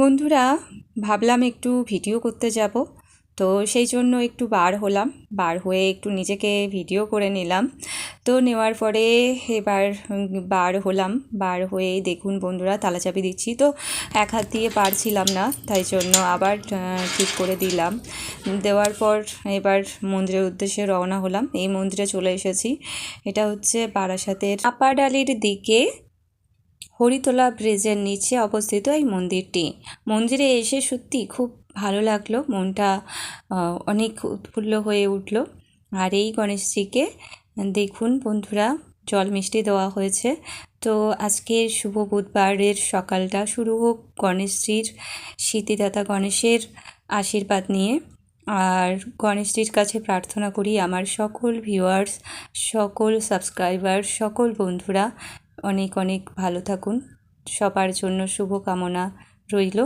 বন্ধুরা, ভাবলাম একটু ভিডিও করতে যাব। তো সেই জন্য একটু বার হলাম। বার হয়ে একটু নিজেকে ভিডিও করে নিলাম। তো নেওয়ার পরে এবার বার হলাম। বার হয়ে দেখুন বন্ধুরা তালা চাবি দিচ্ছি। তো এক হাত দিয়ে পারছিলাম না, তাই জন্য আবার ঠিক করে দিলাম। দেওয়ার পর এবার মন্দিরের উদ্দেশ্যে রওনা হলাম। এই মন্দিরে চলে এসেছি। এটা হচ্ছে বারাসাতের আপাডালির দিকে। হরিতলা ব্রিজের নিচে অবস্থিত এই মন্দিরটি। মন্দিরে এসে সত্যি খুব ভালো লাগল, মনটা অনেক উৎফুল্ল হয়ে উঠল। আর এই গণেশজিকে দেখুন বন্ধুরা, জল মিষ্টি দেওয়া হয়েছে। তো আজকের শুভ বুধবারের সকালটা শুরু হোক গণেশজির স্মৃতিদাতা গণেশের আশীর্বাদ নিয়ে। আর গণেশজির কাছে প্রার্থনা করি, আমার সকল ভিউয়ার্স সকল সাবস্ক্রাইবার সকল বন্ধুরা অনেক অনেক ভালো থাকুন। সবার জন্য শুভকামনা রইল।